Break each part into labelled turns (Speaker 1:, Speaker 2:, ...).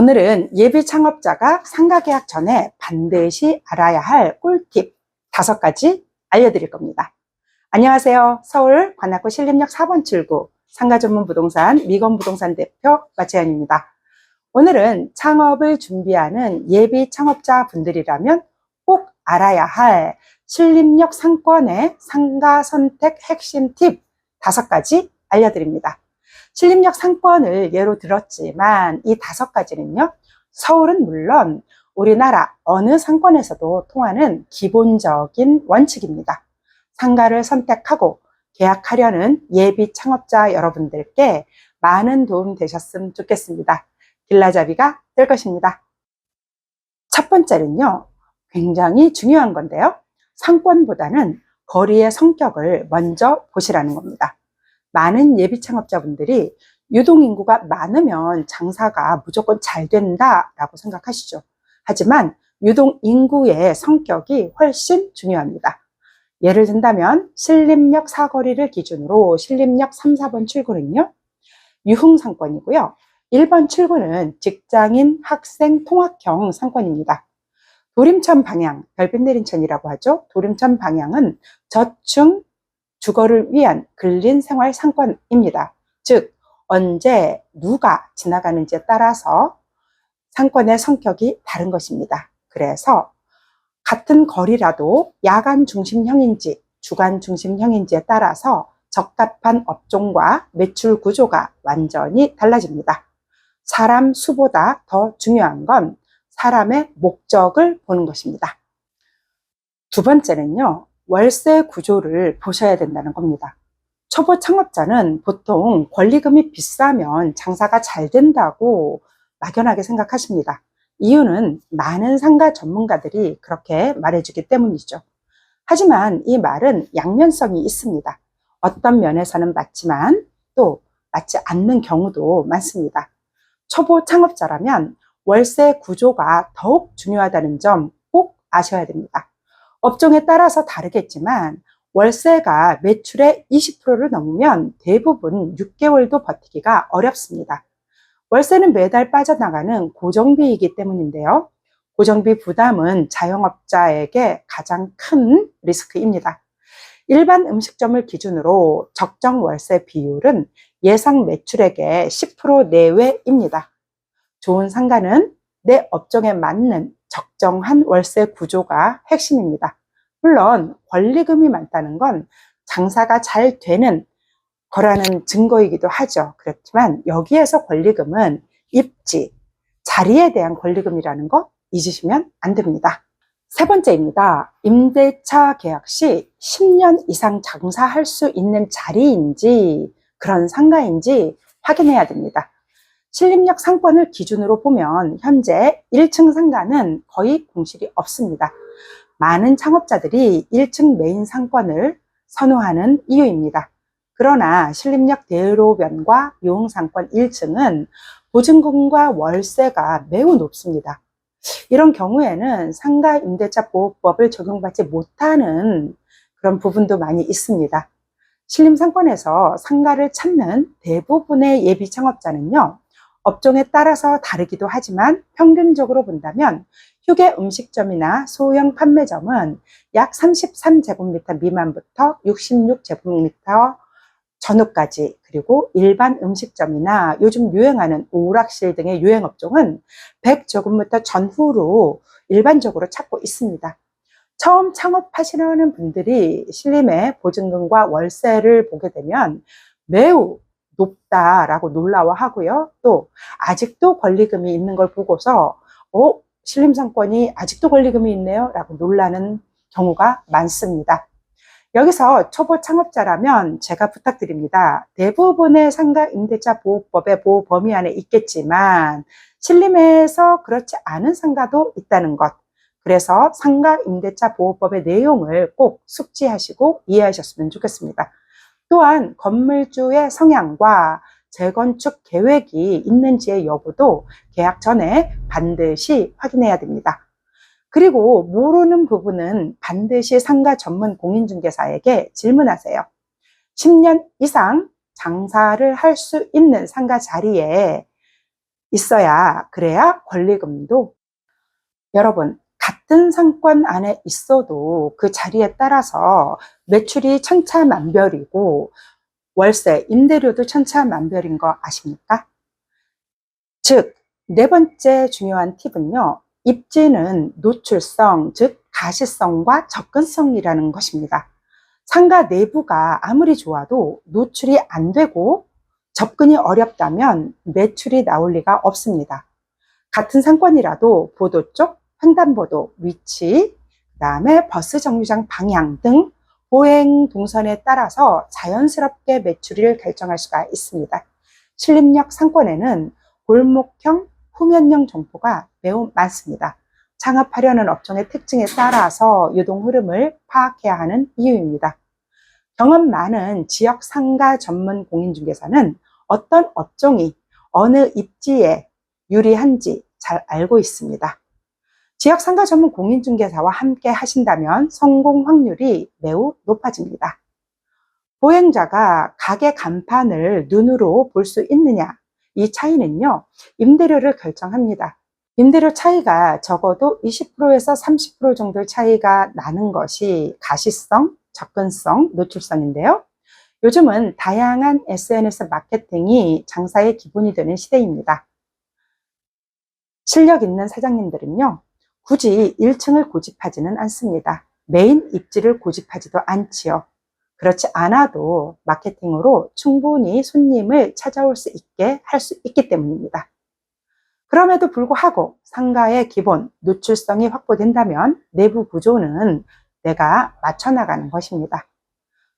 Speaker 1: 오늘은 예비 창업자가 상가 계약 전에 반드시 알아야 할 꿀팁 다섯 가지 알려드릴 겁니다. 안녕하세요. 서울 관악구 신림역 4번 출구 상가 전문 부동산 미건 부동산 대표 마채연입니다. 오늘은 창업을 준비하는 예비 창업자 분들이라면 꼭 알아야 할 신림역 상권의 상가 선택 핵심 팁 다섯 가지 알려드립니다. 신림역 상권을 예로 들었지만 이 다섯 가지는요, 서울은 물론 우리나라 어느 상권에서도 통하는 기본적인 원칙입니다. 상가를 선택하고 계약하려는 예비 창업자 여러분들께 많은 도움 되셨으면 좋겠습니다. 길라잡이가 될 것입니다. 첫 번째는요, 굉장히 중요한 건데요. 상권보다는 거리의 성격을 먼저 보시라는 겁니다. 많은 예비 창업자분들이 유동 인구가 많으면 장사가 무조건 잘 된다라고 생각하시죠. 하지만 유동 인구의 성격이 훨씬 중요합니다. 예를 든다면 신림역 사거리를 기준으로 신림역 3, 4번 출구는요. 유흥 상권이고요. 1번 출구는 직장인, 학생, 통학형 상권입니다. 도림천 방향, 별빛 내린천이라고 하죠. 도림천 방향은 저층 주거를 위한 근린 생활 상권입니다. 즉, 언제 누가 지나가는지에 따라서 상권의 성격이 다른 것입니다. 그래서 같은 거리라도 야간 중심형인지 주간 중심형인지에 따라서 적합한 업종과 매출 구조가 완전히 달라집니다. 사람 수보다 더 중요한 건 사람의 목적을 보는 것입니다. 두 번째는요, 월세 구조를 보셔야 된다는 겁니다. 초보 창업자는 보통 권리금이 비싸면 장사가 잘 된다고 막연하게 생각하십니다. 이유는 많은 상가 전문가들이 그렇게 말해주기 때문이죠. 하지만 이 말은 양면성이 있습니다. 어떤 면에서는 맞지만 또 맞지 않는 경우도 많습니다. 초보 창업자라면 월세 구조가 더욱 중요하다는 점 꼭 아셔야 됩니다. 업종에 따라서 다르겠지만 월세가 매출의 20%를 넘으면 대부분 6개월도 버티기가 어렵습니다. 월세는 매달 빠져나가는 고정비이기 때문인데요. 고정비 부담은 자영업자에게 가장 큰 리스크입니다. 일반 음식점을 기준으로 적정 월세 비율은 예상 매출액의 10% 내외입니다. 좋은 상가는 내 업종에 맞는 적정한 월세 구조가 핵심입니다. 물론 권리금이 많다는 건 장사가 잘 되는 거라는 증거이기도 하죠. 그렇지만 여기에서 권리금은 입지, 자리에 대한 권리금이라는 거 잊으시면 안 됩니다. 세 번째입니다. 임대차 계약 시 10년 이상 장사할 수 있는 자리인지 그런 상가인지 확인해야 됩니다. 신림역 상권을 기준으로 보면 현재 1층 상가는 거의 공실이 없습니다. 많은 창업자들이 1층 메인 상권을 선호하는 이유입니다. 그러나 신림역 대로변과 유흥상권 1층은 보증금과 월세가 매우 높습니다. 이런 경우에는 상가 임대차 보호법을 적용받지 못하는 그런 부분도 많이 있습니다. 신림 상권에서 상가를 찾는 대부분의 예비 창업자는요, 업종에 따라서 다르기도 하지만 평균적으로 본다면 휴게 음식점이나 소형 판매점은 약 33제곱미터 미만부터 66제곱미터 전후까지 그리고 일반 음식점이나 요즘 유행하는 오락실 등의 유행업종은 100제곱미터 전후로 일반적으로 찾고 있습니다. 처음 창업하시려는 분들이 신림의 보증금과 월세를 보게 되면 매우 높다라고 놀라워하고요. 또 아직도 권리금이 있는 걸 보고서 어 신림상권이 아직도 권리금이 있네요 라고 놀라는 경우가 많습니다. 여기서 초보 창업자라면 제가 부탁드립니다. 대부분의 상가 임대차 보호법의 보호 범위 안에 있겠지만 신림에서 그렇지 않은 상가도 있다는 것. 그래서 상가 임대차 보호법의 내용을 꼭 숙지하시고 이해하셨으면 좋겠습니다. 또한 건물주의 성향과 재건축 계획이 있는지의 여부도 계약 전에 반드시 확인해야 됩니다. 그리고 모르는 부분은 반드시 상가 전문 공인중개사에게 질문하세요. 10년 이상 장사를 할 수 있는 상가 자리에 있어야 그래야 권리금도 여러분 같은 상권 안에 있어도 그 자리에 따라서 매출이 천차만별이고 월세, 임대료도 천차만별인 거 아십니까? 즉, 네 번째 중요한 팁은요. 입지는 노출성, 즉 가시성과 접근성이라는 것입니다. 상가 내부가 아무리 좋아도 노출이 안 되고 접근이 어렵다면 매출이 나올 리가 없습니다. 같은 상권이라도 보도 쪽, 횡단보도 위치, 그 다음에 버스 정류장 방향 등 보행 동선에 따라서 자연스럽게 매출을 결정할 수가 있습니다. 신림역 상권에는 골목형, 후면형 점포가 매우 많습니다. 창업하려는 업종의 특징에 따라서 유동 흐름을 파악해야 하는 이유입니다. 경험 많은 지역 상가 전문 공인중개사는 어떤 업종이 어느 입지에 유리한지 잘 알고 있습니다. 지역 상가 전문 공인중개사와 함께 하신다면 성공 확률이 매우 높아집니다. 보행자가 가게 간판을 눈으로 볼 수 있느냐, 이 차이는요, 임대료를 결정합니다. 임대료 차이가 적어도 20%에서 30% 정도 차이가 나는 것이 가시성, 접근성, 노출성인데요. 요즘은 다양한 SNS 마케팅이 장사의 기본이 되는 시대입니다. 실력 있는 사장님들은요, 굳이 1층을 고집하지는 않습니다. 메인 입지를 고집하지도 않지요. 그렇지 않아도 마케팅으로 충분히 손님을 찾아올 수 있게 할 수 있기 때문입니다. 그럼에도 불구하고 상가의 기본 노출성이 확보된다면 내부 구조는 내가 맞춰나가는 것입니다.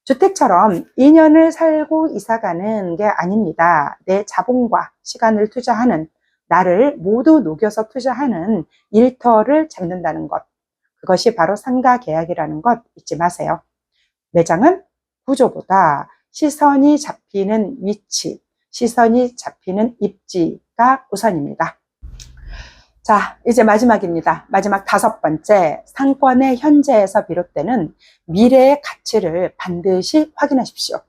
Speaker 1: 주택처럼 2년을 살고 이사가는 게 아닙니다. 내 자본과 시간을 투자하는 나를 모두 녹여서 투자하는 일터를 잡는다는 것. 그것이 바로 상가 계약이라는 것 잊지 마세요. 매장은 구조보다 시선이 잡히는 위치, 시선이 잡히는 입지가 우선입니다. 자, 이제 마지막입니다. 마지막 다섯 번째, 상권의 현재에서 비롯되는 미래의 가치를 반드시 확인하십시오.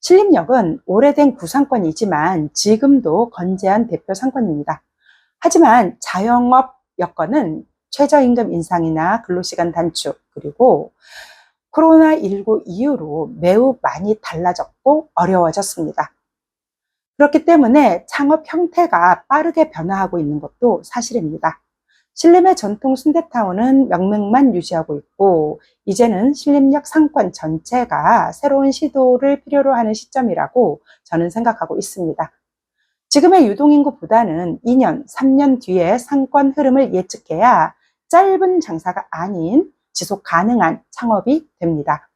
Speaker 1: 신림역은 오래된 구상권이지만 지금도 건재한 대표 상권입니다. 하지만 자영업 여건은 최저임금 인상이나 근로시간 단축, 그리고 코로나19 이후로 매우 많이 달라졌고 어려워졌습니다. 그렇기 때문에 창업 형태가 빠르게 변화하고 있는 것도 사실입니다. 신림의 전통 순대타운은 명맥만 유지하고 있고 이제는 신림역 상권 전체가 새로운 시도를 필요로 하는 시점이라고 저는 생각하고 있습니다. 지금의 유동인구보다는 2년, 3년 뒤에 상권 흐름을 예측해야 짧은 장사가 아닌 지속 가능한 창업이 됩니다.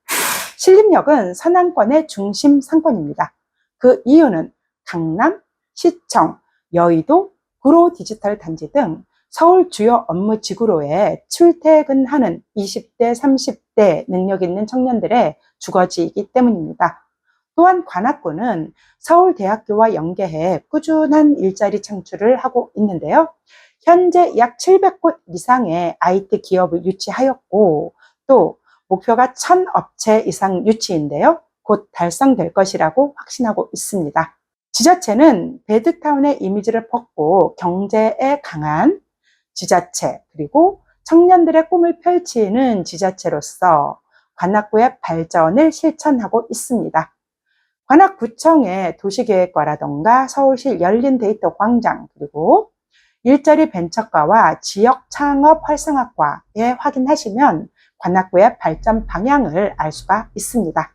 Speaker 1: 신림역은 서남권의 중심 상권입니다. 그 이유는 강남, 시청, 여의도, 구로 디지털 단지 등 서울 주요 업무 지구로에 출퇴근하는 20대, 30대 능력 있는 청년들의 주거지이기 때문입니다. 또한 관악구는 서울대학교와 연계해 꾸준한 일자리 창출을 하고 있는데요. 현재 약 700곳 이상의 IT 기업을 유치하였고 또 목표가 1000업체 이상 유치인데요. 곧 달성될 것이라고 확신하고 있습니다. 지자체는 베드타운의 이미지를 벗고 경제에 강한 지자체 그리고 청년들의 꿈을 펼치는 지자체로서 관악구의 발전을 실천하고 있습니다. 관악구청의 도시계획과라던가 서울시 열린 데이터 광장 그리고 일자리 벤처과와 지역 창업 활성화과에 확인하시면 관악구의 발전 방향을 알 수가 있습니다.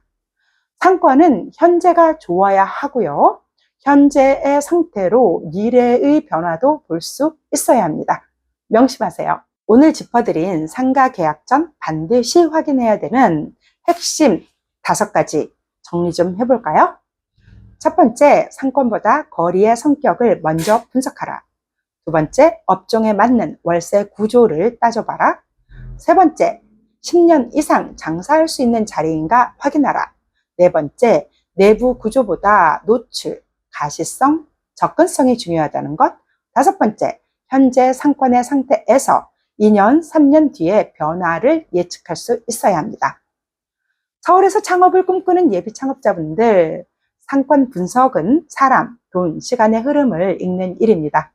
Speaker 1: 상권은 현재가 좋아야 하고요. 현재의 상태로 미래의 변화도 볼 수 있어야 합니다. 명심하세요. 오늘 짚어드린 상가 계약 전 반드시 확인해야 되는 핵심 다섯 가지 정리 좀 해볼까요? 첫 번째, 상권보다 거리의 성격을 먼저 분석하라. 두 번째, 업종에 맞는 월세 구조를 따져봐라. 세 번째, 10년 이상 장사할 수 있는 자리인가 확인하라. 네 번째, 내부 구조보다 노출, 가시성, 접근성이 중요하다는 것. 다섯 번째, 현재 상권의 상태에서 2년, 3년 뒤에 변화를 예측할 수 있어야 합니다. 서울에서 창업을 꿈꾸는 예비 창업자분들, 상권 분석은 사람, 돈, 시간의 흐름을 읽는 일입니다.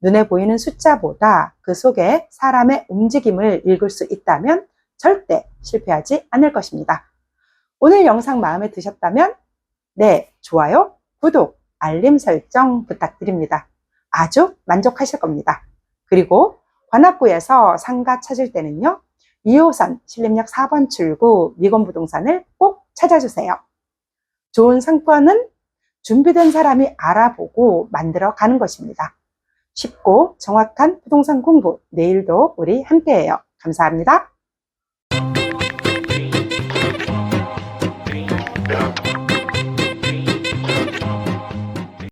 Speaker 1: 눈에 보이는 숫자보다 그 속에 사람의 움직임을 읽을 수 있다면 절대 실패하지 않을 것입니다. 오늘 영상 마음에 드셨다면 네, 좋아요, 구독, 알림 설정 부탁드립니다. 아주 만족하실 겁니다. 그리고 관악구에서 상가 찾을 때는요. 2호선 신림역 4번 출구 미건부동산을 꼭 찾아주세요. 좋은 상권은 준비된 사람이 알아보고 만들어 가는 것입니다. 쉽고 정확한 부동산 공부 내일도 우리 함께해요. 감사합니다.